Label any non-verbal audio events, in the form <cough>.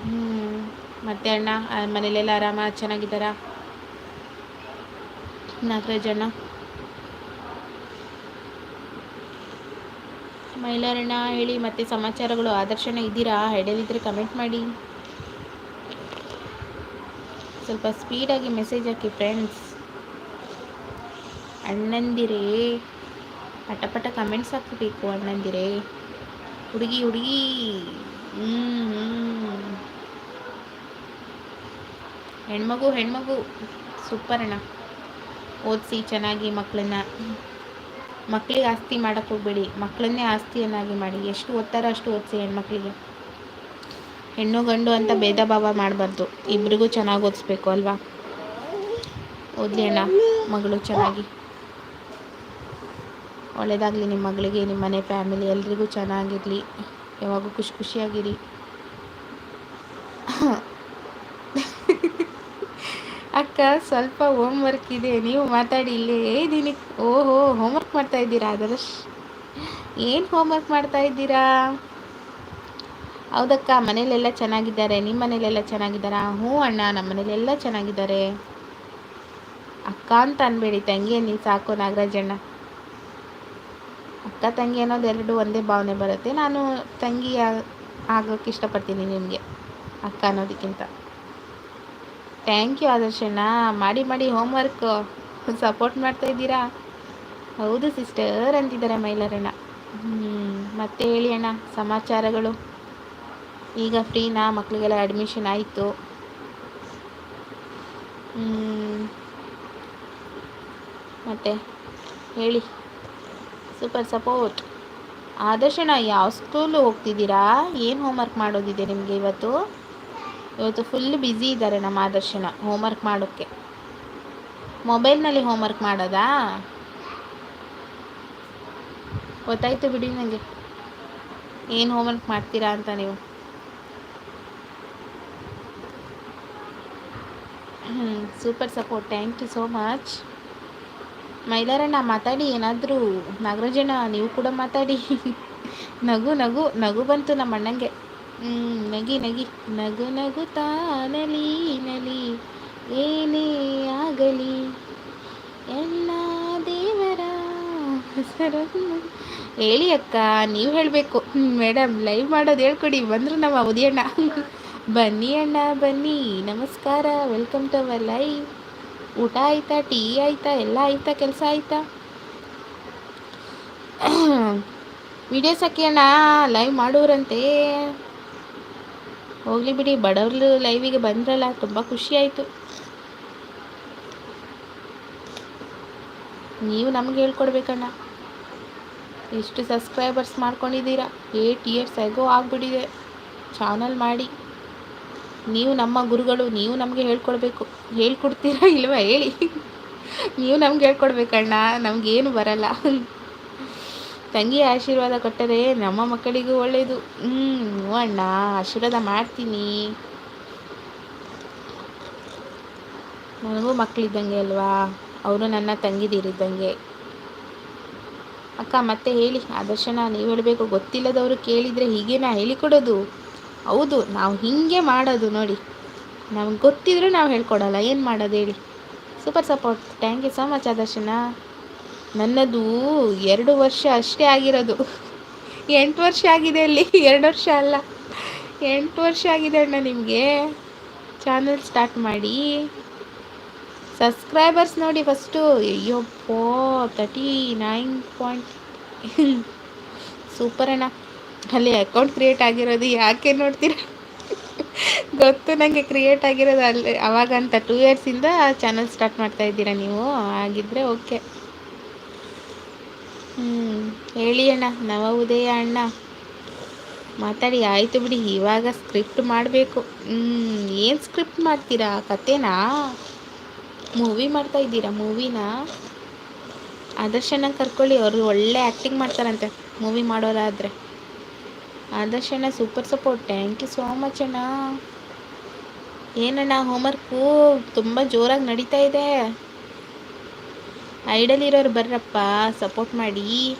ಹ್ಞೂ ಮತ್ತೆ ಅಣ್ಣ ಮನೇಲೆಲ್ಲ ಆರಾಮ? ಚೆನ್ನಾಗಿದ್ದಾರಾ? ನಾಗರಾಜ್ ಅಣ್ಣ. ಮೈಲಾರಣ್ಣ, ಹೇಳಿ, ಮತ್ತೆ ಸಮಾಚಾರಗಳು? ಆದರ್ಶನ ಇದ್ದೀರಾ? ಹೆಡಲಿದ್ರೆ ಕಮೆಂಟ್ ಮಾಡಿ. ಸ್ವಲ್ಪ ಸ್ಪೀಡಾಗಿ ಮೆಸೇಜ್ ಹಾಕಿ ಫ್ರೆಂಡ್ಸ್ ಅಣ್ಣಂದಿರೇ ಪಟ ಕಮೆಂಟ್ಸ್ ಹಾಕಬೇಕು ಅಣ್ಣಂದಿರೇ. ಹುಡುಗಿ ಹುಡುಗಿ. ಹೆಣ್ಮಗು ಹೆಣ್ಮಗು. ಸೂಪರ್ ಅಣ್ಣ. ಓದಿಸಿ ಚೆನ್ನಾಗಿ ಮಕ್ಕಳನ್ನ ಮಕ್ಕಳಿಗೆ ಆಸ್ತಿ ಮಾಡೋಕ್ಕೆ ಹೋಗ್ಬೇಡಿ. ಮಕ್ಕಳನ್ನೇ ಆಸ್ತಿಯನ್ನಾಗಿ ಮಾಡಿ. ಎಷ್ಟು ಓದ್ತಾರೋ ಅಷ್ಟು ಓದಿಸಿ ಹೆಣ್ಮಕ್ಳಿಗೆ. ಹೆಣ್ಣು, ಗಂಡು ಅಂತ ಭೇದ ಭಾವ ಮಾಡಬಾರ್ದು. ಇಬ್ರಿಗೂ ಚೆನ್ನಾಗಿ ಓದಿಸ್ಬೇಕು, ಅಲ್ವಾ? ಓದಲಿ ಅಣ್ಣ, ಮಗಳು ಚೆನ್ನಾಗಿ. ಒಳ್ಳೆಯದಾಗಲಿ ನಿಮ್ಮ ಮಗಳಿಗೆ ನಿಮ್ಮ ಮನೆ ಫ್ಯಾಮಿಲಿ. ಎಲ್ರಿಗೂ ಚೆನ್ನಾಗಿರಲಿ. ಯಾವಾಗೂ ಖುಷಿ ಖುಷಿಯಾಗಿರಿ. ಅಕ್ಕ, ಸ್ವಲ್ಪ ಹೋಮ್ವರ್ಕ್ ಇದೆ. ನೀವು ಮಾತಾಡಿ ಇಲ್ಲೇ ಇದ್ದೀನಿ ಓಹೋ ಹೋಮ್ ವರ್ಕ್ ಮಾಡ್ತಾ ಇದ್ದೀರಾ? ಆದರ್ಶ್. ಏನು ಹೋಮ್ ವರ್ಕ್ ಮಾಡ್ತಾ ಇದ್ದೀರಾ? ಹೌದಕ್ಕ, ಮನೇಲೆಲ್ಲ ಚೆನ್ನಾಗಿದ್ದಾರೆ. ನಿಮ್ಮ ಮನೇಲೆಲ್ಲ ಚೆನ್ನಾಗಿದ್ದಾರಾ? ಹ್ಞೂ ಅಣ್ಣ ನಮ್ಮ ಮನೇಲೆಲ್ಲ ಚೆನ್ನಾಗಿದ್ದಾರೆ. ಅಕ್ಕ ಅಂತ ಅನ್ಬೇಡಿ, ತಂಗಿ ನೀನು ಸಾಕು ನಾಗರಾಜಣ್ಣ. ಅಕ್ಕ ತಂಗಿ ಅನ್ನೋದು ಎರಡು ಒಂದೇ ಭಾವನೆ ಬರುತ್ತೆ. ನಾನು ತಂಗಿ ಆಗೋಕ್ಕೆ ಇಷ್ಟಪಡ್ತೀನಿ ನಿಮಗೆ ಅಕ್ಕ ಅನ್ನೋದಕ್ಕಿಂತ. ಥ್ಯಾಂಕ್ ಯು ಆದರ್ಶಣ್ಣ. ಮಾಡಿ ಮಾಡಿ ಹೋಮ್ ವರ್ಕ್ ಸಪೋರ್ಟ್ ಮಾಡ್ತಾ ಇದ್ದೀರಾ? ಹೌದು ಸಿಸ್ಟರ್ ಅಂತಿದ್ದಾರೆ ಮೈಲರಣ್ಣ. ಹ್ಞೂ ಮತ್ತೆ ಹೇಳಿ ಅಣ್ಣ, ಸಮಾಚಾರಗಳು? ಈಗ ಫ್ರೀನಾ ಮಕ್ಕಳಿಗೆಲ್ಲ ಅಡ್ಮಿಷನ್ ಆಯಿತು. ಮತ್ತು ಹೇಳಿ. Super support. ಆದರ್ಶನ ಯಾವ ಸ್ಕೂಲು ಹೋಗ್ತಿದ್ದೀರಾ? ಏನು ಹೋಮ್ವರ್ಕ್ ಮಾಡೋದಿದೆ ನಿಮಗೆ ಇವತ್ತು? ಇವತ್ತು ಫುಲ್ ಬ್ಯುಸಿ ಇದ್ದಾರೆ ನಮ್ಮ ಆದರ್ಶನ ಹೋಮ್ವರ್ಕ್ ಮಾಡೋಕ್ಕೆ. ಮೊಬೈಲ್ನಲ್ಲಿ ಹೋಮ್ವರ್ಕ್ ಮಾಡೋದಾ? ಗೊತ್ತಾಯ್ತು ಬಿಡಿ ನನಗೆ ಏನು ಹೋಮ್ವರ್ಕ್ ಮಾಡ್ತೀರಾ ಅಂತ ನೀವು? Super support thank you so much ಮೈಲಾರಣ್ಣ ಮಾತಾಡಿ, ಏನಾದರೂ ನಾಗರಾಜಣ್ಣ, ನೀವು ಕೂಡ ಮಾತಾಡಿ. ನಗು ನಗು ನಗು ಬಂತು ನಮ್ಮ ಅಣ್ಣಂಗೆ. ನಗಿ ನಗಿ. ನಗು ನಗು ತಾನಲಿ, ನಲಿ, ಏನೇ ಆಗಲಿ. ಎಲ್ಲ ದೇವರ ಹೇಳಿ ಅಕ್ಕ, ನೀವು ಹೇಳಬೇಕು. ಮೇಡಮ್ ಲೈವ್ ಮಾಡೋದು ಹೇಳ್ಕೊಡಿ. ಬಂದರು ನಮ್ಮ ಅವಧಿ ಅಣ್ಣ. ಬನ್ನಿ ಅಣ್ಣ, ಬನ್ನಿ. ನಮಸ್ಕಾರ. Welcome to our live. ಊಟ ಆಯ್ತಾ, ಟೀ ಆಯ್ತಾ, ಎಲ್ಲ ಆಯ್ತಾ, ಕೆಲಸ ಆಯ್ತಾ? ವಿಡಿಯೋಸ್ ಹಾಕಿ ಅಣ್ಣ ಲೈವ್ ಮಾಡೋರಂತೆ. ಹೋಗ್ಲಿ ಬಿಡಿ ಬಡವ್ರು ಲೈವಿಗೆ ಬಂದ್ರಲ್ಲ, ತುಂಬ ಖುಷಿ ಆಯಿತು. ನೀವು ನಮ್ಗೆ ಹೇಳ್ಕೊಡ್ಬೇಕಣ್ಣ. ಎಷ್ಟು ಸಬ್ಸ್ಕ್ರೈಬರ್ಸ್ ಮಾಡ್ಕೊಂಡಿದ್ದೀರಾ? ಏಟ್ ಇಯರ್ಸ್ ಆಗೋ ಆಗಿಬಿಟ್ಟಿದೆ. ಚಾನಲ್ ಮಾಡಿ. ನೀವು ನಮ್ಮ ಗುರುಗಳು, ನೀವು ನಮಗೆ ಹೇಳ್ಕೊಡ್ಬೇಕು. ಹೇಳ್ಕೊಡ್ತೀರಾ ಇಲ್ವ ಹೇಳಿ? ನೀವು ನಮ್ಗೆ ಹೇಳ್ಕೊಡ್ಬೇಕಣ್ಣ ನಮಗೇನು ಬರಲ್ಲ. ತಂಗಿ ಆಶೀರ್ವಾದ ಕೊಟ್ಟರೆ ನಮ್ಮ ಮಕ್ಕಳಿಗೂ ಒಳ್ಳೆಯದು ಹ್ಞೂ ಅಣ್ಣ, ಆಶೀರ್ವಾದ ಮಾಡ್ತೀನಿ. ನನಗೂ ಮಕ್ಕಳಿದ್ದಂಗೆ ಅಲ್ವಾ? ಅವರು ನನ್ನ ತಂಗಿದಿರಿದ್ದಂಗೆ. ಅಕ್ಕ, ಮತ್ತೆ ಹೇಳಿ ಆದರ್ಶನ ನೀವು ಹೇಳಬೇಕು. ಗೊತ್ತಿಲ್ಲದವರು ಕೇಳಿದರೆ ಹೀಗೆ ನಾ ಹೇಳಿಕೊಡೋದು? ಹೌದು, ನಾವು ಹೀಗೆ ಮಾಡೋದು ನೋಡಿ. ನಮ್ಗೆ ಗೊತ್ತಿದ್ರೆ ನಾವು ಹೇಳ್ಕೊಡಲ್ಲ, ಏನು ಮಾಡೋದು ಹೇಳಿ. Super support thank you so much ಆದರ್ಶನ. ನನ್ನದು ಎರಡು ವರ್ಷ ಅಷ್ಟೇ ಆಗಿರೋದು. ಎಂಟು ವರ್ಷ ಆಗಿದೆ ಅಲ್ಲಿ, ಎರಡು ವರ್ಷ ಅಲ್ಲ. ಎಂಟು ವರ್ಷ ಆಗಿದೆ ಅಣ್ಣ ನಿಮಗೆ. ಚಾನಲ್ ಸ್ಟಾರ್ಟ್ ಮಾಡಿ. ಸಬ್ಸ್ಕ್ರೈಬರ್ಸ್ ನೋಡಿ ಫಸ್ಟು ಅಯ್ಯೋ ತರ್ಟಿ ನೈನ್ ಪಾಯಿಂಟ್. <laughs> ಸೂಪರ್ ಅಣ್ಣ. ಅಲ್ಲಿ ಅಕೌಂಟ್ ಕ್ರಿಯೇಟ್ ಆಗಿರೋದು ಯಾಕೆ ನೋಡ್ತೀರಾ? ಗೊತ್ತು ನನಗೆ ಕ್ರಿಯೇಟ್ ಆಗಿರೋದು ಅಲ್ಲಿ ಅವಾಗಂತ ಟೂ ಇಯರ್ಸಿಂದ ಚಾನಲ್ ಸ್ಟಾರ್ಟ್ ಮಾಡ್ತಾ ಇದ್ದೀರಾ ನೀವು? ಆಗಿದ್ದರೆ ಓಕೆ ಹ್ಞೂ ಹೇಳಿ ಅಣ್ಣ, ನವ ಉದಯ ಅಣ್ಣ. ಮಾತಾಡಿ, ಆಯಿತು ಬಿಡಿ, ಇವಾಗ ಸ್ಕ್ರಿಪ್ಟ್ ಮಾಡಬೇಕು. ಹ್ಞೂ ಏನು ಸ್ಕ್ರಿಪ್ಟ್ ಮಾಡ್ತೀರಾ? ಕತೆನಾ? ಮೂವಿ ಮಾಡ್ತಾ ಇದ್ದೀರಾ ಮೂವಿನ ಆದರ್ಶನ ಕರ್ಕೊಳ್ಳಿ, ಅವರು ಒಳ್ಳೆ ಆ್ಯಕ್ಟಿಂಗ್ ಮಾಡ್ತಾರಂತೆ ಮೂವಿ ಮಾಡೋರಾದರೆ. ಆದರ್ಶನ super support thank you so much ಅಣ್ಣ. ಏನಣ್ಣ ಹೋಮ್ವರ್ಕು ತುಂಬ ಜೋರಾಗಿ ನಡೀತಾ ಇದೆ. ಐಡಲ್ ಇರೋರು ಬರ್ರಪ್ಪ ಸಪೋರ್ಟ್ ಮಾಡಿ.